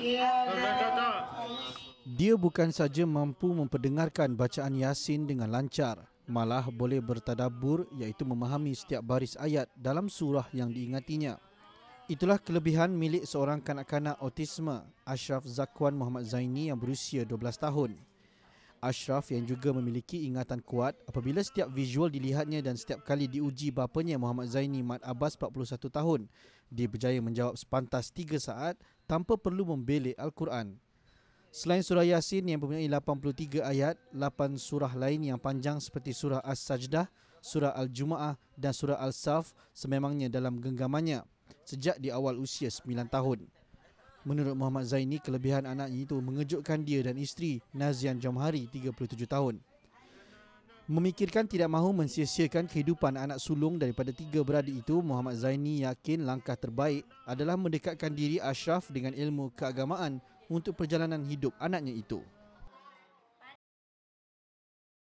Ya lah. Dia bukan saja mampu memperdengarkan bacaan Yasin dengan lancar, malah boleh bertadabur iaitu memahami setiap baris ayat dalam surah yang diingatinya. Itulah kelebihan milik seorang kanak-kanak autisme, Ashraf Zakwan Muhammad Zaini yang berusia 12 tahun. Ashraf yang juga memiliki ingatan kuat apabila setiap visual dilihatnya dan setiap kali diuji bapanya Muhammad Zaini Mat Abbas 41 tahun, dia berjaya menjawab sepantas 3 saat tanpa perlu membelik Al-Quran. Selain surah Yasin yang mempunyai 83 ayat, 8 surah lain yang panjang seperti surah As-Sajdah, surah Al-Jumu'ah dan surah Al-Saf sememangnya dalam genggamannya sejak di awal usia 9 tahun. Menurut Muhammad Zaini, kelebihan anaknya itu mengejutkan dia dan isteri Nazian Jomhari 37 tahun. Memikirkan tidak mahu mensia-siakan kehidupan anak sulung daripada tiga beradik itu, Muhammad Zaini yakin langkah terbaik adalah mendekatkan diri Ashraf dengan ilmu keagamaan untuk perjalanan hidup anaknya itu.